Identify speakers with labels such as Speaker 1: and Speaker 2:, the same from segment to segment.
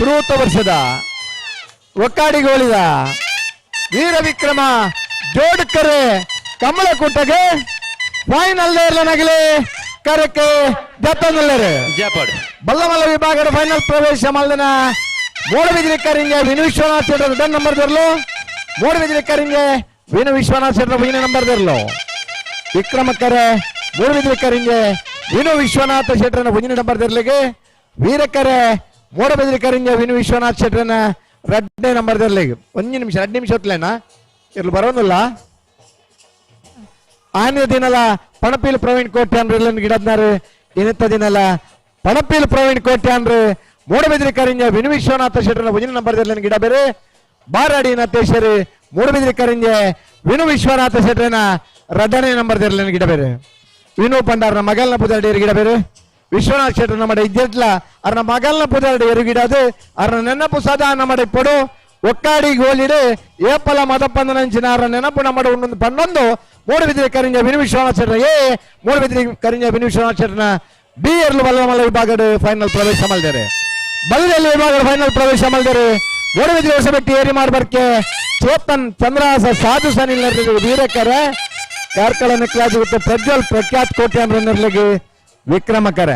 Speaker 1: ತುರುವತ್ತ ವರ್ಷದ ಒಕ್ಕಾಡಿಗೋಳಿದ ವೀರ ವಿಕ್ರಮ ಜೋಡ್ಕರೆ ಕಮಲಕುಟ್ಟಗೆ ಫೈನಲ್ ನಗಲಿ. ಕರಕ್ಕೆ ಜತ್ತನಲ್ಲರು
Speaker 2: ಜಪಾಡ್.
Speaker 1: ಬಲ್ಲಮಲ್ಲ ವಿಭಾಗದ ಫೈನಲ್ ಪ್ರವೇಶ ಮಲ್ದನ ಮೂಡಬಿದ್ರಿ ಕರಿಂಗೆ ವಿನು ವಿಶ್ವನಾಥ್ ಶೆಟ್ಟರ್ ಡನ್ ನಂಬರ್ ದರ್ಲು. ಮೂಡಬಿದ್ರಿ ಕರಿಂಗೆ ವಿನು ವಿಶ್ವನಾಥ್ ಶೆಟ್ಟರ್ ವಿನ ನಂಬರ್ ದರ್ಲು. ವಿಕ್ರಮಕ್ಕರೆ ಮೂಡಬಿದ್ರಿ ಕರಿಂಗೆ ವಿನು ವಿಶ್ವನಾಥ್ ಶೆಟ್ಟರ್ನ ಮುಂದಿನ ನಂಬರ್ ವೀರ ವೀರಕ್ಕರೆ ಮೂಡಬಿದ್ರಿ ಕರಿಂಗೆ ವಿನು ವಿಶ್ವನಾಥ್ ಶೆಟ್ಟರ್ನ ಎರಡನೇ ಲೇಗ್ ಒಂದು ನಿಮಿಷ, ಎರಡು ನಿಮಿಷ ಹೊತ್ತಲೇನಾ ಇರ್ಲಿ, ಬರೋದಿಲ್ಲ. ಆನೆ ದಿನಲ ಪಣಪೀಲ್ ಪ್ರವೀಣ್ ಕೋಟ್ಯಾನ್ರ ಗಿಡದ್ನಾರು ಇನ್ನತ್ತ ದಿನಲ ಪಣಪೀಲ್ ಪ್ರವೀಣ್ ಕೋಟೆ ಮೂಡಬಿದ್ರಿ ಕರಿಂಜ ವಿನು ವಿಶ್ವನಾಥ ಶೆಟ್ರನ ಒಂದಿನ ನಂಬರ್ ಗಿಡ ಬೇರೆ. ಬಾರಾಡಿ ನತೇಶರು ಮೂಡಬಿದ್ರಿ ಕರಿಂಜ ವಿನು ವಿಶ್ವನಾಥ ಶೆಟ್ರನ ರಡ್ಡನೇ ನಂಬರ್ ಗಿಡ ಬೇರೆ. ವಿನು ಪಂಡಾರ್ನ ಮಗಲ್ನ ಪುದಾಡಿ ಗಿಡ ಬೇರೆ. ವಿಶ್ವನಾಥ್ ಶೆಟ್ಟರ್ ನಮ್ಮ ಇದ್ದಿಟ್ಲ ಅವ್ರನ್ನ ಮಗಲ್ನ ಪುದಾಡಿ ಎರುಗಿಡದು ಅವ್ರನ್ನ ನೆನಪು ಸದಾ ನಮ್ಮ ಪಡು. ಒಕ್ಕಾಡಿ ಗೋಲಿಡು, ಏಪಲ ಮದಪ್ಪಂದನಂಚಿನ ಅವ್ರ ನೆನಪು ನಮ್ಮಡೆ ಒಂದೊಂದು ಪನ್ನೊಂದು ಮೂಡಬಿದ್ರಿ ಕರಿಂಜ ವಿನು ವಿಶ್ವನಾಥ್ ಏ ಏ ಮೂಡಬಿದ್ರಿ ಕರಿಂಜ ವಿನು ವಿಶ್ವನಾಥ್ ಬಿ ಎರ್ಲು ಬಲ್ಲಮಲ್ಲ ವಿಭಾಗದ ಫೈನಲ್ ಪ್ರವೇಶ ಮಾಡಿದ್ದಾರೆ ಬಲ್ಲದಲ್ಲಿ ವಿಭಾಗದ ಫೈನಲ್ ಪ್ರವೇಶ ಮಾಡಿದ್ದಾರೆ ಮೂಡಬಿದ್ರಿ ಬಿಟ್ಟು ಏರಿ ಮಾಡ್ಬರ್ಕೆ. ಚೇತನ್ ಚಂದ್ರಾಸ ಸಾಧು ಸನಿಲ್ ವೀರಕರ. ಕಾರ್ಕಳ ನಿಕ್ಲಾಜ್ ಪ್ರಜ್ವಲ್ ಪ್ರಖ್ಯಾತ್ ಕೋಟೆ ನಿರ್ಲಿಗೆ ವಿಕ್ರಮಕರ.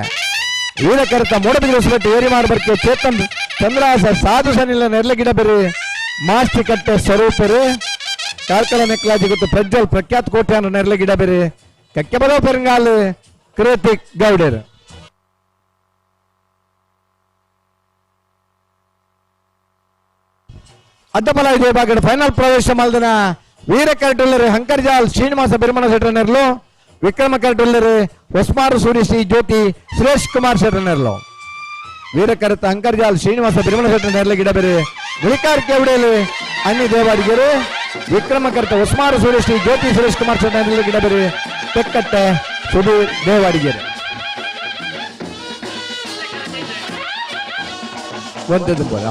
Speaker 1: ವೀರಕರತ ಮೂಡಬಿದ್ರಿ ಹೊಸಬೆಟ್ಟಿ ಏರಿ ಮಾಡ್ಬರ್ಕೆ ಚೇತನ್ ಚಂದ್ರಾಸ ಸಾಧು ಸನಿಲ್ ನೆರಳಗಿಡ ಬೆರಿ ಮಾಸ್ತಿ ಕಟ್ಟೆ ಸ್ವರೂಪರು. ಕಾರ್ಕಳ ನೆಕ್ಲಾಜ್ ಪ್ರಜ್ವಲ್ ಪ್ರಖ್ಯಾತ ಕೋಟೆನ ನೆರ್ಲಗಿಡ ಕಕ್ಕೆ ಬರೋ ಪೆರಂಗಾಲ್ ಕೃತಿಕ್ ಗೌಡರ್. ಅಡ್ಡಬಲ ಇದೆ ಭಾಗದ ಫೈನಲ್ ಪ್ರವೇಶ ಮಲ್ದನ ವೀರ ಕರಟುಲ್ಲರು ಹಂಕರ್ಜಾಲ್ ಶ್ರೀನಿವಾಸ ಬಿರ್ಮಣ ಶೆಟ್ಟರ್ನರ್ಲು ವಿಕ್ರಮ ಕರಟುಲ್ಲರು ಹೊಸ್ಮಾರು ಸೂರ್ಯಶ್ರೀ ಜ್ಯೋತಿ ಸುರೇಶ್ ಕುಮಾರ್ ಶೆಟ್ಟರ್ನರ್ಲು ವೀರ ಅಂಕರ್ಜಾಲ್ ಶ್ರೀನಿವಾಸ ಶ್ರೀನಿವಾಸ ಬಿರ್ಮಣ ಗಿಡ ಬೇರೆ ಗುಳಿಕಾರ್ ಕೆವಡೆಯಲ್ಲಿ ಅನ್ನಿ ದೇವಾಡಿಗರು ವಿಕ್ರಮ ಕರತ ಹೊಸ್ಮಾರು ಸೂರ್ಯಶ್ರೀ ಜ್ಯೋತಿ ಸುರೇಶ್ ಕುಮಾರ್ ಶೆಟ್ಟರ್ನರ್ಲು ಗಿಡಬೆರೆ ತೆಕ್ಕಟ್ಟ ಸುಧೀರ್ ದೇವಾಡಿಗರು. ಒಂದದ್ದು ಬೋಲ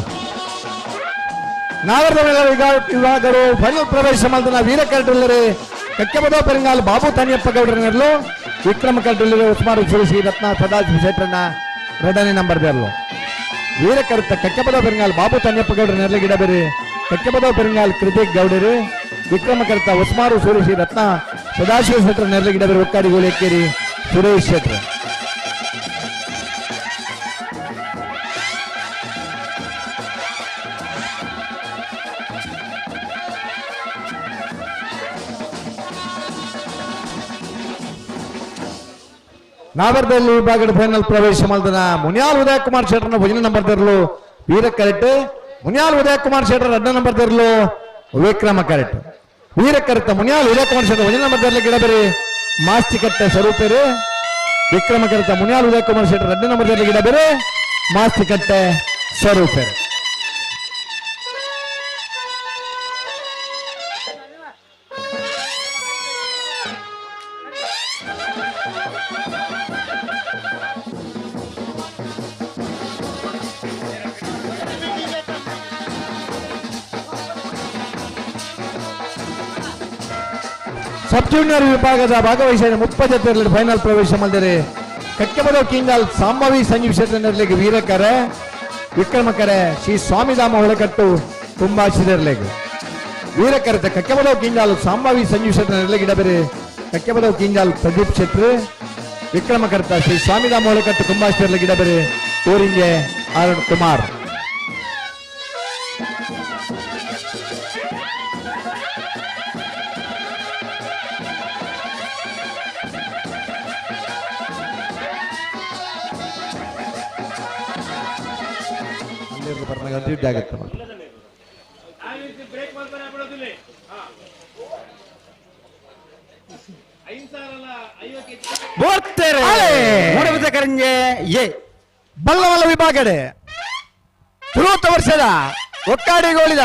Speaker 1: ನಾಗರದ ಫೈನಲ್ ಪ್ರವೇಶ ಮಾಡಿದ ವೀರ ಕರಟುಲ್ಲರು ಕಕ್ಕೆಬದ ಪೆರಂಗಾಲ್ ಬಾಬು ತಾನಿಯಪ್ಪ ಗೌಡರನರ್ಲು ವಿಕ್ರಮ ಕರಟುಲ್ಲರು ಉಸ್ಮಾರು ಸುರಿಸಿ ರತ್ನ ಸದಾಶಿವ ಶೆಟ್ಟರನ್ನ ಎರಡನೇ ನಂಬರ್ ಬೇರಲು ವೀರ ಕರೆತ ಕಕ್ಕೆಬದ ಪೆರಂಗಾಲ್ ಬಾಬು ತಾನಿಯಪ್ಪ ಗೌಡರ ನೆರಳು ಗಿಡಬೇರಿ ಕಕ್ಕೆಬದ ಪೆರಂಗಾಲ್ ಕೃತಿಕ್ ಗೌಡರು. ವಿಕ್ರಮ ಉಸ್ಮಾರು ಸುರಿಸಿ ರತ್ನ ಸದಾಶಿವ ಶೆಟ್ಟರ ನೆರಳು ಗಿಡಬೇರಿ ಒಕ್ಕಾಡಿ ಗೋಳೆಕ್ಕೇರಿ ಸುರೇಶ್ ಶೆಟ್ರ್ ನಾಗರದಲ್ಲಿ ವಿಭಾಗದ ಫೈನಲ್ ಪ್ರವೇಶ ಮಾಡಿದ ಮುನಿಯಾಲ್ ಉದಯ ಕುಮಾರ್ ಶೆಟ್ಟರ್ನ ಭಜನೆ ನಂಬರ್ ತರಲು ವೀರ ಕರೆಕ್ಟ್ ಮುನಿಯಾಲ್ ಉದಯ ಕುಮಾರ್ ಶೆಟ್ಟರ್ ಅಡ್ಡ ನಂಬರ್ ತರಲು ವಿಕ್ರಮ ಕರೆಕ್ಟ್ ವೀರ ಕರೆತ ಮುನಿಯಾಲ್ ಉದಯ ಕುಮಾರ್ ಶೆಟ್ಟರ್ ಭಜನೆ ನಂಬರ್ ತರಲಿ ಗಿಡಬೇರಿ ಮಾಸ್ತಿ ಕಟ್ಟೆ ಸ್ವರೂಪರು. ವಿಕ್ರಮ ಕರೆತ ಮುನಿಯಾಲ್ ಉದಯ ಕುಮಾರ್ ಶೆಟ್ಟರ್ ಅಡ್ಡ ನಂಬರ್ ತರಲಿ ಗಿಡಬೇರಿ ಮಾಸ್ತಿ ಕಟ್ಟೆ ಸ್ವರೂಪರು. ಸಬ್ ಜೂನಿಯರ್ ವಿಭಾಗದ ಭಾಗವಹಿಸಿದ ಮುಪ್ಪ ಜೊತೆಯಲ್ಲಿ ಫೈನಲ್ ಪ್ರವೇಶ ಮಾಡಿದರೆ ಕಕ್ಕೆಬದ ಕಿಂಗಾಲ್ ಸಾಂಬವಿ ಸಂಜೀವ್ ಶೆಟ್ಟರ್ನರ್ಲಿಗೆ ವೀರಕರೆ ವಿಕ್ರಮಕರೆ ಶ್ರೀ ಸ್ವಾಮಿಧಾಮ ಹೊಳಕಟ್ಟು ಕುಂಬಾಶಿದರ್ಲೆಗೆ ವೀರಕರತೆ ಕಕ್ಕೆಬದ ಕಿಂಗಾಲ್ ಸಾಂಬವಿ ಸಂಜೀವ್ ಶೆಟ್ಟರ್ನರ್ಲಿಗೆ ಇಡಬೇರೆ ಕಕ್ಕೆಬದ ಕಿಂಗಾಲ್ ಪ್ರದೀಪ್ ಶೆಟ್ರು ವಿಕ್ರಮಕರ್ತ ಶ್ರೀ ಸ್ವಾಮಿಧಾಮ ಹೊಳಕಟ್ಟು ಕುಂಬಾಶಿದರ್ಲಿಗೆ ಇಡಬೇರೆ ಊರಿಂಗೆ ಅರುಣ್ ಕುಮಾರ್ ಬರ್ನಾಗ ಅಡ್ಡಿ ಆಗತ್ತೆ
Speaker 2: ಎ.
Speaker 1: ಬಲ್ಲವಲ್ಲ ವಿಭಾಗಡೆ. ತುರುವತ್ತು ವರ್ಷದ. ಒಕ್ಕಾಡಿಗೋಳಿದ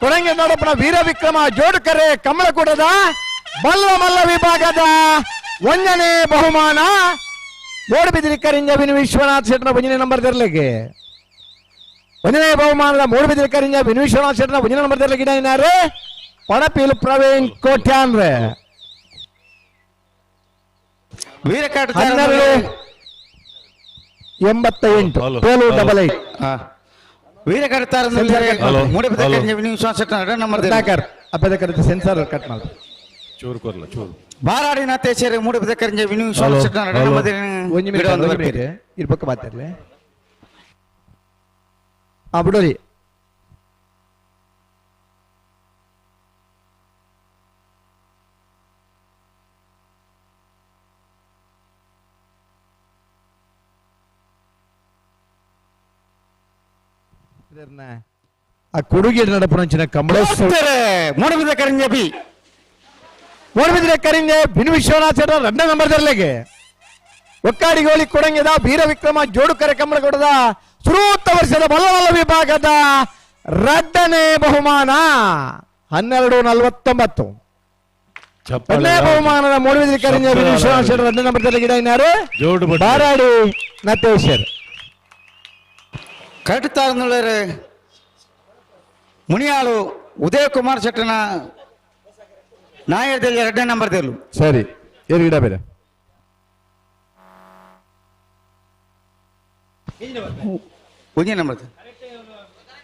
Speaker 1: ಕೊಡಂಗೆ ನೋಡಪ್ಪನ ವೀರ ವಿಕ್ರಮ ಜೋಡಕರೆ ಕಮಲಕೂಟದ ಬಲ್ಲಮಲ್ಲ ವಿಭಾಗದ ಒಂದನೇ ಬಹುಮಾನ. ನೋಡಬಿದ್ರಿ ಕರಿಂಜ ವಿನ ವಿಶ್ವನಾಥ್ ಶೆಟ್ಟನ ಒಂದನೇ ನಂಬರ್ ತರಲಿಕ್ಕೆ ಒಂದನೇ ಬಹುಮಾನದ ಮೂಡಬಿದಿರಿ ಕರಿಂಜ ವಿನು ವಿಶ್ವನಾಥ್ ಶೆಟ್ಟನ ಒಂದನೇ ನಂಬರ್ ತರಲಿಕ್ಕೆ ಇಡ ಏನಾರು ಪಣಪೀಲ್ ಪ್ರವೀಣ್ ಕೋಟ್ಯಾನ್ರೆ
Speaker 2: ವೀರಕಾಟ
Speaker 1: ಹನ್ನೆರಡು ಎಂಬತ್ತ ಎಂಟು
Speaker 2: ಹಲೋ.
Speaker 1: ಟೋಲು ಡಬಲ್ ಏಟ್
Speaker 2: ಹಾ. ವೀರ ಕಟ್ತಾರ
Speaker 1: ಹಲೋ,
Speaker 2: ಮೂಡಬಿದ
Speaker 3: ಹಲೋ.
Speaker 2: ಕರಿಂಜೆ ವಿಶ್ವಾಸ ಎರಡನೇ ನಂಬರ್
Speaker 1: ರತ್ನಾಕರ್ ಅಪ್ಪದ ಕರೆದು ಸೆನ್ಸಾರ್ ಕಟ್ ಮಾಡಿ.
Speaker 3: ಚೂರು ಕೊರ್ಲ ಚೂರು.
Speaker 2: ಬಾರಾಡಿ ನಾಥೇಶ್ವರಿ ಮೂಡಬಿದ ಕರಿಂಜೆ ವಿಶ್ವಾಸ
Speaker 3: ಹಲೋ,
Speaker 2: ಎರಡನೇ
Speaker 3: ಹಲೋ.
Speaker 2: ನಂಬರ್
Speaker 1: ಒಂಜಿ ಮಿನಿಟ್ ಒಂಜಿ ಮಿನಿಟ್ ಇರ್ ಪಕ್ಕ ಮಾತಾಡ್ಲೆ. ಆ ಬಿಡೋರಿ ಇದನ್ನ ಆ ಕೊಡುಗೆ ನಡಪುಣಂಚಿನ ಕಮಲೋತ್ಸವ
Speaker 2: ಮೂಡಬಿದ ಕರಿಂಜೆ ಬಿ
Speaker 1: ಮೂಡಬಿದ್ರೆ ಕರಿಂಗೆ ಬಿನು ವಿಶ್ವನಾಥ್ ಶೆಟ್ಟ ಎರಡನೇ ನಂಬರ್ ದರ್ಲೆಗೆ ಒಕ್ಕಾಡಿಗೋಳಿ ಕೊಡಂಗೆದ ವೀರ ವಿಕ್ರಮ ಜೋಡು ಕರೆ ಕಮ್ಮಳ ಕೊಡದ ವರ್ಷದ ಬಲವಲ್ಲ ವಿಭಾಗದ ರಡ್ಡನೇ ಬಹುಮಾನ. ಹನ್ನೆರಡು ನಲವತ್ತೊಂಬತ್ತು. ಎರಡನೇ ಬಹುಮಾನದ ಮೂಡಬಿದ್ರೆ ಬಿನು ವಿಶ್ವನಾಥ್ ಶೆಟ್ಟ ಎರಡನೇ ನಂಬರ್ ದರ್ಲೆಗೆ ಗಿಡ ಇನ್ನಾರು
Speaker 3: ಜೋಡು ಬಟ್ಟೆ.
Speaker 1: ಬಾರಾಡಿ ನತೇಶ್ವರ್
Speaker 2: ಕಟ್ತಾರ ಮುನಿಯಾಳು ಉದಯ ಕುಮಾರ್ ಶೆಟ್ಟನ ನಾಯದಲ್ಲಿ ಎರಡನೇ ನಂಬರ್ ದೇಲು
Speaker 1: ಸರಿ ಏನು ಗಿಡ ಬೇರೆ?
Speaker 2: ಒಂದೇ ನಂಬರ್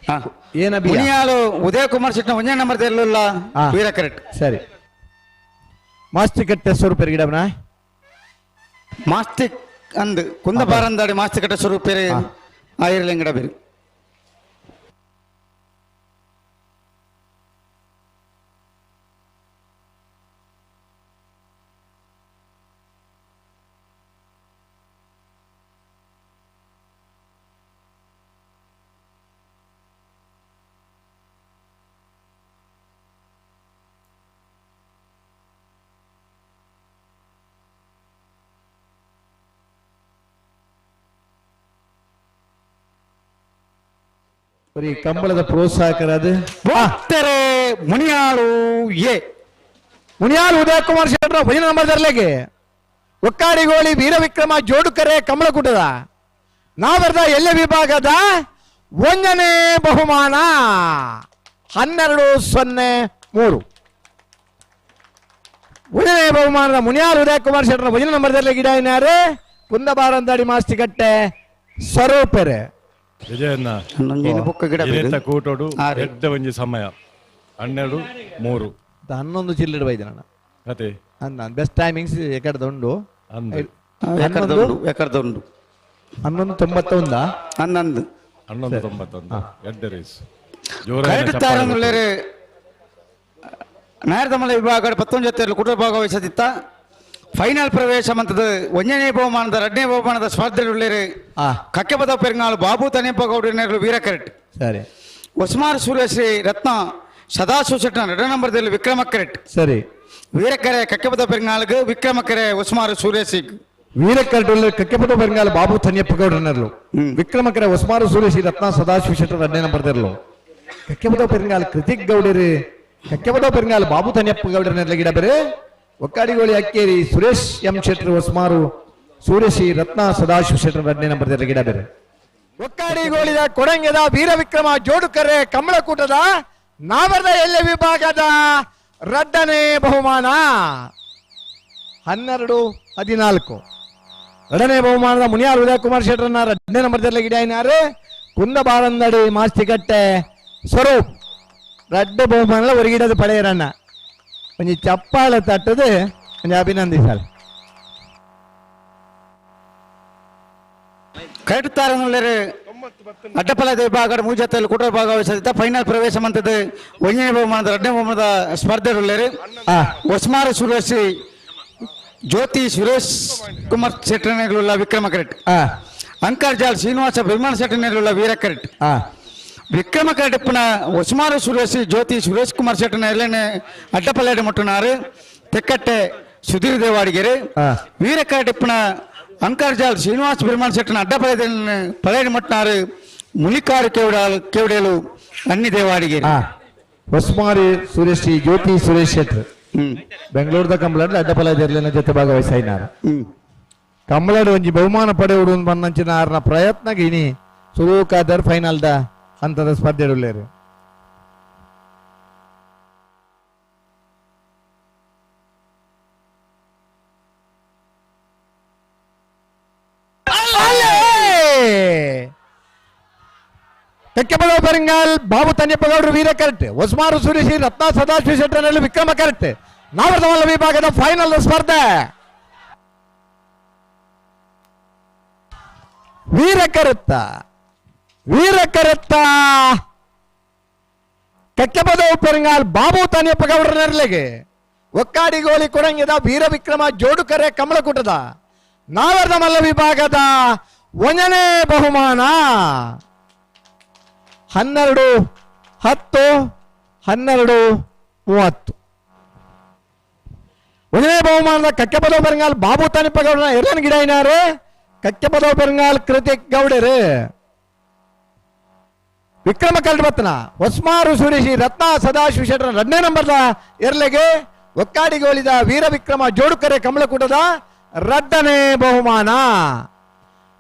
Speaker 2: ಹಾ
Speaker 1: ಏನಬಿ
Speaker 2: ಮುನಿಯಾಳು ಉದಯ ಕುಮಾರ್ ಶೆಟ್ಟನ ಒಂದೇ ನಂಬರ್ ದೇಲ್ಲ
Speaker 1: ಹಾ.
Speaker 2: ವೀರ ಕರೆಕ್ಟ್
Speaker 1: ಸರಿ ಮಾಸ್ತಿಕಟ್ಟೆ ಸ್ವರೂಪ ಗಿಡವನ
Speaker 2: ಮಾಸ್ತಿಕ್ ಅಂದ್ ಕುಂದ ಬಾರಂದಾಡಿ ಮಾಸ್ತಿಕಟ್ಟ ಸ್ವರೂಪ ಬೇರೆ
Speaker 1: ಹಾ.
Speaker 2: ಆಯಿರ್ಲಿಂಗಡ ಬೇರೆ
Speaker 1: ಬರೀ ಕಂಬಳದ ಪ್ರೋತ್ಸಾಹಕರಾದ
Speaker 2: ಭಕ್ತರೇ, ಮುನಿಯಾಳು ಎ.
Speaker 1: ಮುನಿಯಾಳು ಉದಯ ಕುಮಾರ್ ಶೆಟ್ಟರ ಭಜನ ನಂಬರ್ದರ್ಲೆಗೆ ಒಕ್ಕಾಡಿಗೋಳಿ ವೀರ ವಿಕ್ರಮ ಜೋಡುಕರೆ ಕಮಲಕುಟದ. ನಾವರ್ದ ಎಲ್ಲ ವಿಭಾಗದ? ಒಂದನೇ ಬಹುಮಾನ. ಹನ್ನೆರಡು ಸೊನ್ನೆ ಮೂರು. ಒಂದನೇ ಬಹುಮಾನದ ಮುನಿಯಾಲ್ ಉದಯ ಕುಮಾರ್ ಶೆಟ್ಟರ ಭಜನ ನಂಬರ್ ದರ್ಲೆ ಗಿಡ ಇನ್ಯಾರು ಕುಂದಬಾರಂದಾಡಿ ಮಾಸ್ತಿಗಟ್ಟೆ ಸ್ವರೂಪೆರೆ.
Speaker 3: ವಿಜಯನ್ನ
Speaker 2: ನಂಜಿನ ಬುಕ್ಕ ಗಿಡ
Speaker 3: ಇರೆತ್ತ
Speaker 2: ಬೇಕು.
Speaker 3: ಕೂಟೋಡು
Speaker 2: ಆ ರೀ.
Speaker 3: ಎಡ್ಡ ಒಂಜಿ ಸಮಯ ಹನ್ನೆರಡು ಮೂರು
Speaker 1: ಇದು ಹನ್ನೊಂದು ಚಿಲ್ಲಡ್ ಬೈದೆ ನಾನು
Speaker 3: ಕತೆ
Speaker 1: ಅಂದ ಬೆಸ್ಟ್ ಟೈಮಿಂಗ್ಸ್ ಎಕಡದ ಉಂಡು
Speaker 3: ಅಂದು
Speaker 2: ಎಕರ್ದ ಉಂಡು ಎಕರ್ದ ಉಂಡು
Speaker 1: ಹನ್ನೊಂದು ತೊಂಬತ್ತೊಂದ
Speaker 2: ಹನ್ನೊಂದು
Speaker 3: ಹನ್ನೊಂದು ತೊಂಬತ್ತೊಂದು ಎಡ್ಡ ರೇಸ್ ಜೋರಾಗಿ
Speaker 2: ಕರೆಕ್ಟಾರನುಳ್ಳೇರು ನಾಯರ್ದಮಲ ವಿಭಾಗ ಪತ್ತೊಂಬತ್ತೆರಡು ಕುಟುಂಬ ಭಾಗವಹಿಸದಿತ್ತ ಫೈನಲ್ ಪ್ರವೇಶ ಮಂತದ ಒಂದನೇ ಬಹುಮಾನದ ಎರಡನೇ ಬಹುಮಾನದ ಸ್ಪರ್ಧೆಯುಳ್ಳೇರು
Speaker 1: ಆ
Speaker 2: ಕಕ್ಕೆಪದ ಪೆರುಗಾಳು ಬಾಬು ತನೇಪ ಗೌಡನೇರು ವೀರ ಕರೆಕ್ಟ್
Speaker 1: ಸರಿ
Speaker 2: ಉಸ್ಮಾರ್ ಸುರೇಶ್ರೀ ರತ್ನ ಸದಾಶಿವ ಶೆಟ್ಟನ ಎರಡನೇ ನಂಬರ್ದಲ್ಲಿ ವಿಕ್ರಮ ಕರೆಕ್ಟ್
Speaker 1: ಸರಿ
Speaker 2: ವೀರಕರೆ ಕಕ್ಕೆಪದ ಪೆರುಗಾಳಿಗೆ ವಿಕ್ರಮಕರೆ ಉಸ್ಮಾರ್ ಸುರೇಶಿಗ್
Speaker 1: ವೀರಕರಟುಳ್ಳ ಕಕ್ಕೆಪದ ಬೆಂಗಾಲ ಬಾಬು ತನ್ಯಪ್ಪ ಗೌಡನರ್ಲು
Speaker 2: ಹ್ಮ್.
Speaker 1: ವಿಕ್ರಮಕರ ಒಸ್ಮಾರು ಸುರೇಶಿ ರತ್ನ ಸದಾಶಿವ ಶೆಟ್ಟರ್ ಅಡ್ಡೇ ನಂಬರ್ದಿರ್ಲು ಕಕ್ಕೆಪದ ಪೆರುಗಾಲ ಕೃತಿಕ್ ಗೌಡರಿ ಕಕ್ಕೆಪದ ಪೆರುಗಾಲ ಬಾಬು ತನ್ಯಪ್ಪ ಗೌಡರ್ನರ್ಲ ಗಿಡ ಬೇರೆ ಒಕ್ಕಾಡಿಗೋಳಿ ಅಕ್ಕೇರಿ ಸುರೇಶ್ ಎಂ ಶೆಟ್ಟರ್ ಸುಮಾರು ಸೂರ್ಯಶಿ ರತ್ನ ಸದಾಶಿವ ಶೆಟ್ಟರ್ ಅಡ್ಡೇ ನಂಬರ್ ಗಿಡ ಬೇರೆ. ಒಕ್ಕಾಡಿಗೋಳಿದ ಕೊಡಂಗದ ವೀರವಿಕ್ರಮ ಜೋಡುಕರೆ ಕಮಲಕೂಟದ ನಾವರದ ಎಲ್ಲ ವಿಭಾಗದ ರಡ್ಡನೇ ಬಹುಮಾನ. ಹನ್ನೆರಡು, ಹದಿನಾಲ್ಕು. ಎರಡನೇ ಬಹುಮಾನದ ಮುನಿಯಾರ್ ಉದಯ ಕುಮಾರ್ ಶೆಟ್ಟರನ್ನ ನಂಬರ್ ಗಿಡ ಏನಾರು ಕುಂದ ಬಾಳಂದಡಿ ಮಾಸ್ತಿಕಟ್ಟೆ, ಸ್ವರೂಪ್. ರಡ್ಡ ಬಹುಮಾನ ಹೊರಗಿಡದು ಪಡೆಯರಣ್ಣ ಒಂಜಿ ಚಪ್ಪಾಳ ತಟ್ಟದು ಒಂಜಿ ಅಭಿನಂದಿಸಲ್
Speaker 2: ಕರೆಕ್ಟಾರನುಳ್ಳೇರು ಅಡ್ಡಪಲದ ವಿಭಾಗ ಮೂಜತ್ತಲ್ಲಿ ಕುಟುಂಬ ಭಾಗವಹಿಸದಿತ್ತ ಫೈನಲ್ ಪ್ರವೇಶ ಮಂತದ ಒಂದನೇ ಬಹುಮಾನದ ಎರಡನೇ ಬಹುಮಾನದ ಸ್ಪರ್ಧೆಯುಳ್ಳೇರು
Speaker 1: ಆ
Speaker 2: ಒಸ್ಮಾರ್ ಸುರೇಶಿ ಜ್ಯೋತಿ ಸುರೇಶ್ ಕುಮಾರ್ ಶೆಟ್ಟನೆಗಳುಳ್ಳ ವಿಕ್ರಮ ಕರೆಕ್ಟ್
Speaker 1: ಆ
Speaker 2: ಅಂಕರ್ಜಾಲ್ ಶ್ರೀನಿವಾಸ ವಿಮಾನ ಶೆಟ್ಟನೆಗಳುಳ್ಳ ವೀರ ಕರೆಕ್ಟ್
Speaker 1: ಆ
Speaker 2: ವಿಕ್ರಮ ಕರೆಕ್ಟ್ನ ಒಸ್ಮಾರು ಸುರೇಶಿ ಜ್ಯೋತಿ ಸುರೇಶ್ ಕುಮಾರ್ ಶೆಟ್ಟನ ಎಲ್ಲನೆ ಅಡ್ಡಪಲ್ಲಾಡಿ ಮುಟ್ಟನಾರು. ತೆಕ್ಕಟ್ಟೆ ಸುಧೀರ್ ದೇವಾಡಿಗೆರೆ
Speaker 1: ಆ.
Speaker 2: ವೀರ ಕರೆಕ್ಟ್ನ ಅಂಕರ್ಜಾಲ್ ಶ್ರೀನಿವಾಸ ಬಿರ್ಮಾನ್ ಶೆಟ್ಟನ ಅಡ್ಡಪಲ್ಲಾಡಿ ಪಲ್ಲಾಡಿ ಮುಟ್ಟನಾರು. ಮುನಿಕಾರು ಕೇವಡಾಲ್ ಕೇವಡೇಲು ಅನ್ನಿ ದೇವಾಡಿಗೆರೆ
Speaker 1: ಆ ಹೊಸ್ಮಾರಿ ಸುರೇಶಿ ಜ್ಯೋತಿ ಸುರೇಶ್ ಶೆಟ್ರ್
Speaker 2: ಹ್ಮ್.
Speaker 1: ಬೆಂಗಳೂರದ ಕಂಬಳದ ಅಡ್ಡಪಲ ಜರ್ಲಿನ ಜೊತೆ ಭಾಗವಹಿಸಿನಾರ
Speaker 2: ಹ್ಮ್.
Speaker 1: ಕಮಲಡು ಒಂಜಿ ಬಹುಮಾನ ಪಡೆಯುವುದು ಬಂದಂಚಿನ ಆರ್ನ ಪ್ರಯತ್ನ ಗಿನಿ ಸುಲೂಕಾದರ್ ಫೈನಲ್ ದ ಹಂತದ ಸ್ಪರ್ಧೆ ಉಳ್ಳೇರು ಕಕ್ಕೆಪದ ಪೆರಿಂಗಾಲ್ ಬಾಬು ತನ್ಯಪ್ಪಗೌಡರು ವೀರ ಕರೆಕ್ಟ್ ಹೊಸಮಾರು ಸುರೇಶಿ ರತ್ನ ಸದಾಶಿವ ಶೆಟ್ಟರಲ್ಲಿ ವಿಕ್ರಮ ಕರೆಕ್ಟ್ ನಾವರ್ಧಮಲ್ಲ ವಿಭಾಗದ ಫೈನಲ್ ಸ್ಪರ್ಧೆ ವೀರ ಕರುತ್ತ ವೀರ ಕರುತ್ತ ಕಕ್ಕೆಪದ ಪೆರಿಂಗಾಲ್ ಬಾಬು ತನ್ಯಪ್ಪಗೌಡರ ನೆರಳಿಗೆ. ಒಕ್ಕಾಡಿ ಗೋಲಿ ಕೊಡಂಗಿದ ವೀರ ವಿಕ್ರಮ ಜೋಡುಕರೆ ಕಮಲಕೂಟದ. ನಾವರ್ಧ ಮಲ್ಲ ವಿಭಾಗದ ಒಂದನೇ ಬಹುಮಾನ. ಹನ್ನೆರಡು ಹತ್ತು, ಹನ್ನೆರಡು ಮೂವತ್ತು. ಒಂದನೇ ಬಹುಮಾನದ ಕಕ್ಕೆಪದ ಬರಂಗಾಲ್ ಬಾಬು ತನಿಪ್ಪಗೌಡನ ಎರಡನೇ ಗಿಡ ಏನಾರು ಕಕ್ಕೆಪದ ಬರಂಗಾಲ್ ಕೃತಿಕ್ ಗೌಡರು. ವಿಕ್ರಮ ಕಲ್ಬತ್ನ ಹೊಸ್ಮಾರು ಸುರೇಶಿ ರತ್ನ ಸದಾಶಿವ ಶೆಟ್ಟರ ಎರಡನೇ ನಂಬರ್ದ ಎರಲೆಗೆ ಒಕ್ಕಾಡಿಗೋಳಿದ ವೀರ ವಿಕ್ರಮ ಜೋಡುಕರೆ ಕಮಲಕೂಟದ ರಡ್ಡನೇ ಬಹುಮಾನ.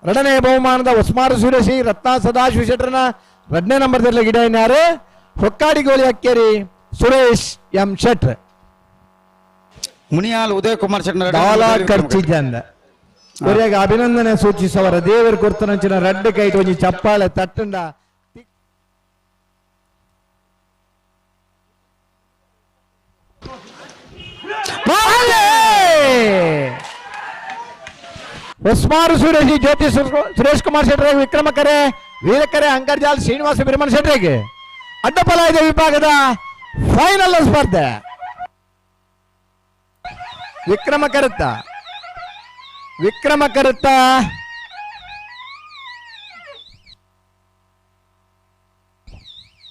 Speaker 1: ಎರಡನೇ ಬಹುಮಾನದ ಹೊಸ್ಮಾರು ಸುರೇಶಿ ರತ್ನ ಸದಾಶಿವ ಶೆಟ್ಟರನ ಎರಡನೇ ನಂಬರ್ದಲ್ಲಿ ಗಿಡ ಏನಾರು ಹೊಕ್ಕಾಡಿಗೋಳಿ ಅಕ್ಕೇರಿ ಸುರೇಶ್ ಎಂ ಶೆಟ್ರ್
Speaker 2: ಮುನಿಯಾಲ್ ಉದಯ ಕುಮಾರ್ ಶೆಟ್ನ
Speaker 1: ಡಾಲ ಖರ್ಚಿದ್ದಂದ ಒರೆಗೆ ಅಭಿನಂದನೆ ಸೂಚಿಸವರ ದೇವರ ಕುರ್ತನಂಚಿನ ರಡ್ಡ ಕೈಟ್ ಒಂಜಿ ಚಪ್ಪಾಳೆ ತಟ್ಟಂಡ ಹೊಸ್ಮಾರು ಸುರೇಶಿ, ಜ್ಯೋತಿ ಸುರ್- ಸುರೇಶ್ ಕುಮಾರ್ ಶೆಟ್ರೆ ವಿಕ್ರಮ ಕರೆ, ವೀರಕರೆ ಅಂಕರ್ಜಾಲ್ ಶ್ರೀನಿವಾಸ ಬಿರಮಣ ಶೆಟ್ರಿಗೆ ಅಡ್ಡಪಲಾಯದ ವಿಭಾಗದ ಫೈನಲ್ ಸ್ಪರ್ಧೆ. ವಿಕ್ರಮ ಕರುತ್ತ ವಿಕ್ರಮ ಕರುತ್ತ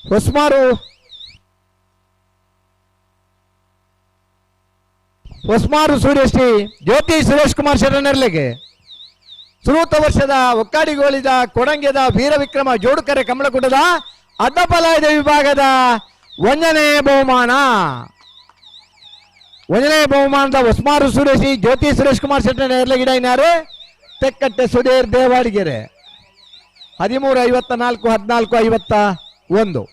Speaker 1: ಹೊಸ್ಮಾರು ಹೊಸ್ಮಾರು ಸೂರ್ಯಶ್ರೀ, ಜ್ಯೋತಿ ಸುರೇಶ್ ಕುಮಾರ್ ಶರಣರ್ಲೆಗೆ. ಸುರೂತ ವರ್ಷದ ಒಕ್ಕಾಡಿಗೋಳಿದ ಕೊಡಂಗ್ಯದ ವೀರ ವಿಕ್ರಮ ಜೋಡುಕರೆ ಕಮಲಕುಟದ ಅಡ್ಡಪಲಾಯದ ವಿಭಾಗದ ಒಂದನೇ ಬಹುಮಾನ. ಒಂದನೇ ಬಹುಮಾನದ ಹೊಸ್ಮಾರು ಸುರೇಶಿ ಜ್ಯೋತಿ ಸುರೇಶ್ ಕುಮಾರ್ ಶೆಟ್ಟಿ ಗಿಡ ಇನ್ನಾರು ತೆಕ್ಕಟ್ಟೆ ಸುಧೀರ್ ದೇವಾಡಿಗೆರೆ ಹದಿಮೂರು ಐವತ್ತ ನಾಲ್ಕು, ಹದಿನಾಲ್ಕು ಐವತ್ತ ಒಂದು.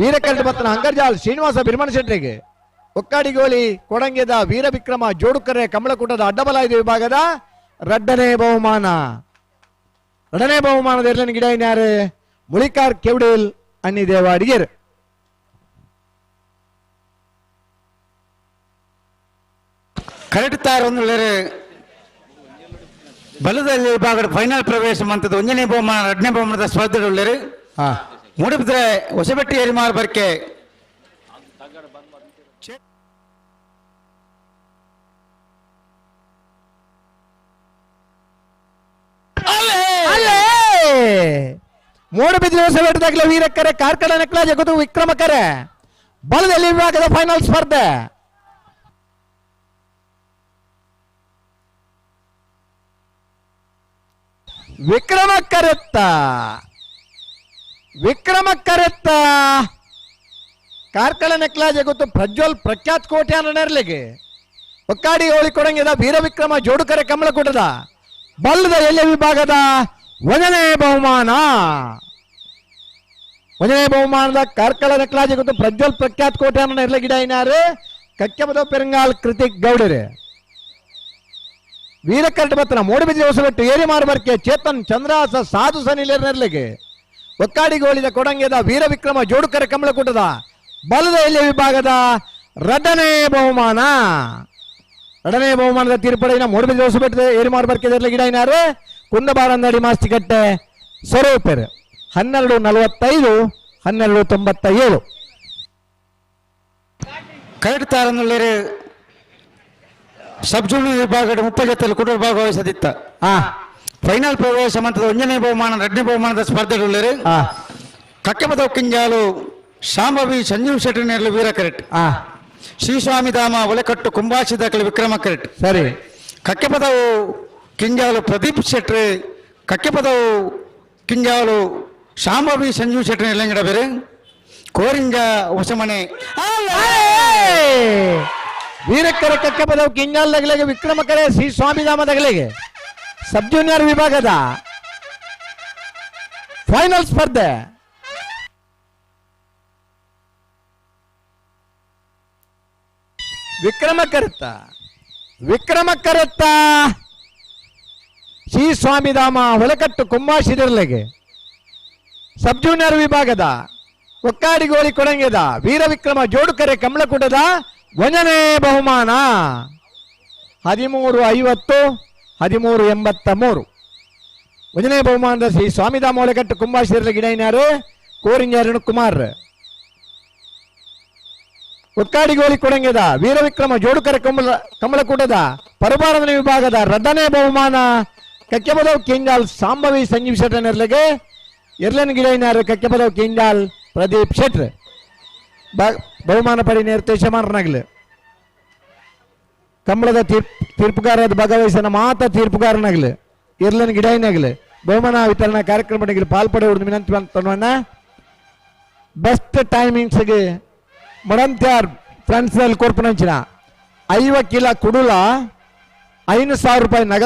Speaker 1: ವೀರಕಂಠ ಭತ್ತನ ಅಂಗರ್ಜಾಲ್ ಶ್ರೀನಿವಾಸ ಬಿರ್ಮಣ ಶೆಟ್ಟಿಗೆ ಒಕ್ಕಾಡಿಗೋಲಿ ಕೊಡಂಗ್ಯದ ವೀರ ವಿಕ್ರಮ ಜೋಡುಕರೆ ಕಮಲಕೂಟದ ಅಡ್ಡಬಲಾಯದ ವಿಭಾಗದ ರಡ್ಡನೇ ಬಹುಮಾನ. ಎರಡನೇ ಬಹುಮಾನದ ಎರಡನೇ ಗಿಡ ಇನ್ಯಾರು ಮುಳಿಕಾರ್ ಕೆವಡೇಲ್ ಅನ್ನಿ ದೇವಾಡಿಗೆರೆ
Speaker 2: ಕರೆಕ್ಟಾರೊಂದುಳ್ಳರೆ ಬಲದಲ್ಲಿ ವಿಭಾಗದ ಫೈನಲ್ ಪ್ರವೇಶ ಮಂತದ ಒಂದನೇ ಬಹುಮಾನ ಎರಡನೇ ಬಹುಮಾನದ ಸ್ಪರ್ಧೆಯುಳ್ಳರು
Speaker 1: ಹಾ.
Speaker 2: ಮೂಡಿಬಿದ್ರೆ ಹೊಸಬೆಟ್ಟಿ ಏರಿಮಾರ್ ಬರ್ಕೆ
Speaker 1: ಅಲ್ಲೇ ಮೂಡಬಿದ್ರಿ ಹೊಸಬೇಟದಾಗಲೇ ವೀರಕ್ಕರೆ ಕಾರ್ಕಳ ನೆಕ್ಲ ಜಗದು ವಿಕ್ರಮಕರೆ ಬಲದಲ್ಲಿ ವಿಭಾಗದ ಫೈನಲ್ ಸ್ಪರ್ಧೆ. ವಿಕ್ರಮ ಕರೆತ್ತ. ವಿಕ್ರಮ ಕರೆತ್ತ. ಕಾರ್ಕಳ ನೆಕ್ಲ ಜಗತ್ತು ಪ್ರಜ್ವಲ್, ಪ್ರಖ್ಯಾತ್ ಕೋಟೆ ಅನ್ನರ್ಲಿಗೆ ಒಕ್ಕಾಡಿ, ಹೋಳಿ ಕೊಡಂಗಿದ ವೀರ ವಿಕ್ರಮ ಜೋಡುಕರೆ, ಕಮಲಕೂಟದ. ಬಲ್ಲದ ಎಲೆ ವಿಭಾಗದ ಒಂದನೇ ಬಹುಮಾನ. ಒಂದನೇ ಬಹುಮಾನದ ಕಾರ್ಕಳ ನಕ್ಲಾಜಿ ಗೊತ್ತು ಪ್ರಜ್ವಲ್ ಪ್ರಖ್ಯಾತ್ ಅನ್ನ ನೆರಳೆ ಗಿಡ ಇನ್ನಾರು ಕಕ್ಕೆಮದ ಪೆರಂಗಾಲ್ ಕೃತಿಕ್ ಗೌಡರೆ. ವೀರಕರ್ಟ ಬತ್ತನ ಮೂಡಬಿದ್ದಿ ಹೊಸಬೆಟ್ಟು ಏರಿ ಮಾರುಬರ್ಕೆ ಚೇತನ್ ಚಂದ್ರಾಸ ಸಾಧು ಸನಿಲೇರ್ ನೆರಳಿಗೆ. ಒಕ್ಕಾಡಿಗೋಳಿದ ಕೊಡಂಗ್ಯದ ವೀರ ವಿಕ್ರಮ ಜೋಡುಕರ ಕಮಲಕೂಟದ ಬಲದ ಎಲೆ ವಿಭಾಗದ ರಡನೇ ಬಹುಮಾನ. ರಡನೇ ಬಹುಮಾನದ ತೀರ್ಪಡೆಯಿನ ಮೂಡಬಿದ್ದಿ ಹೊಸಬೆಟ್ಟು ಏರಿ ಮಾರುಬರ್ಕೆ ನೆರಳಗಿಡ ಇನ್ನಾರು ಕುಂದಬಾರಂದಡಿ ಮಾಸ್ತಿಕಟ್ಟೆ ಸ್ವರೂಪರು. ಹನ್ನೆರಡು ನಲವತ್ತೈದು ಹನ್ನೆರಡು ತೊಂಬತ್ತ ಏಳು
Speaker 2: ಕರೆಕ್ಟಾರೊಂದುಳ್ಳರೆ ಸಬ್ ಜೂನಿಯರ್ ವಿಭಾಗದ ಮುಪ್ಪಜೊತ್ತಲ್ಲಿ ಕುಟುಂಬ ಭಾಗವಹಿಸದಿತ್ತ.
Speaker 1: ಆ.
Speaker 2: ಫೈನಲ್ ಪ್ರವೇಶ ಮಂತ್ರದ ಒಂದನೇ ಬಹುಮಾನ ಎರಡನೇ ಬಹುಮಾನದ ಸ್ಪರ್ಧೆಗಳಲ್ಲಿ
Speaker 1: ಆ.
Speaker 2: ಕಕ್ಕೆಪದ ಕಿಂಜಾಲು ಶಾಂಭವಿ ಸಂಜೀವ್ ಶೆಟ್ಟಿ ನೆರಳು ವೀರ
Speaker 1: ಕರೆಟ್.
Speaker 2: ಶ್ರೀಸ್ವಾಮಿ ಧಾಮ ಒಲೆಕಟ್ಟು ಕುಂಭಾಶಿದಾಕಲು ವಿಕ್ರಮ ಕರೆಟ್.
Speaker 1: ಸರಿ.
Speaker 2: ಕಕ್ಕೆಪದವು ಕಿಂಜಾಲು ಪ್ರದೀಪ್ ಶೆಟ್ರಿ, ಕಕ್ಕೆಪದವು ಕಿಂಜಾಲು ಶಾಂಭವಿ ಸಂಜೀವ್ ಶೆಟ್ಟಿ ನೆಲ್ಲಂಗಡ ಬೇರೆ. ಕೋರಿಂಜ ಹೊಸಮನೆ.
Speaker 1: ವೀರಕ್ಕರ ಕಕ್ಕೆ ಕಿಂಜಾಲ್ ದಗಲಿಗೆ ವಿಕ್ರಮ ಕರೆ ಶ್ರೀ ಸ್ವಾಮಿಧಾಮ ದಗಲೆಗೆ ಸಬ್ ಜೂನಿಯರ್ ವಿಭಾಗದ ಫೈನಲ್ ಸ್ಪರ್ಧೆ. ವಿಕ್ರಮ ಕರೆತ್ತ. ವಿಕ್ರಮ ಕರುತ್ತ. ಶ್ರೀ ಸ್ವಾಮಿಧಾಮ ಹೊಲಕಟ್ಟು ಕುಂಬಾಶಿದಿರ್ಲೆಗೆ ಸಬ್ ಜೂನಿಯರ್ ವಿಭಾಗದ ಒಕ್ಕಾಡಿಗೋಳಿ ಕೊಡಂಗೆದ ವೀರವಿಕ್ರಮ ಜೋಡುಕರೆ ಕಮಲಕೂಟದ ಒಂದನೇ ಬಹುಮಾನ. ಹದಿಮೂರು ಐವತ್ತು, ಹದಿಮೂರು ಎಂಬತ್ತ ಮೂರು. ಒಂದನೇ ಬಹುಮಾನದ ಶ್ರೀ ಸ್ವಾಮಿಧಾಮ ಹೊಲಕಟ್ಟು ಕುಂಬಾ ಶಿದಿರ್ಲೆ ಗಿಡೈನಾರು ಕೋರಿಂಜಾರಣ ಕುಮಾರ್ ಒಕ್ಕಾಡಿಗೋಳಿ ಕೊಡಂಗೆದ ವೀರವಿಕ್ರಮ ಜೋಡುಕರೆ ಕಮಲ, ಕಮಲಕೂಟದ ಪರಬಾರದ ವಿಭಾಗದ ರಡ್ಡನೇ ಬಹುಮಾನ. ಕಕ್ಕೆಬದವ್ ಕೆಂಜಾಲ್ ಸಾಂಬವಿ ಸಂಜೀವ್ ಶೆಟ್ಟರ್ ನೆರ್ಲೆಗೆ ಎರ್ಲನ್ ಗಿಡೈನಾರು ಕಕ್ಕೆಬದವ್ ಕೆಂಜಾಲ್ ಪ್ರದೀಪ್ ಶೆಟ್ರ್. ಬಹುಮಾನ ಪಡಿ ನಿರ್ದೇಶಮಾನರಾಗಲಿ ಕಂಬಳದ ತೀರ್ಪ್ ತೀರ್ಪುಗಾರದ ಭಾಗವಹಿಸನ ಮಾತ ತೀರ್ಪುಗಾರನಾಗಲಿ. ಇರ್ಲನ್ ಗಿಡೈನಾಗಲಿ. ಬಹುಮಾನ ವಿತರಣಾ ಕಾರ್ಯಕ್ರಮಗಳಿಗೆ ಪಾಲ್ಪಡೆ ವಿನಂತಿ ಮಾಡ್ತಾನ ಬೆಸ್ಟ್ ಟೈಮಿಂಗ್ಸ್ಗೆ ಮಡಂತ್ಯಾರ್ ಫ್ರೆಂಡ್ಸ್ ಅಲ್ಲಿ ಕೊರ್ಪನಂಚಿನ ಐವ ಕಿಲ ಕುಡುಲ ಐದು ಸಾವಿರ ರೂಪಾಯಿ ನಗದು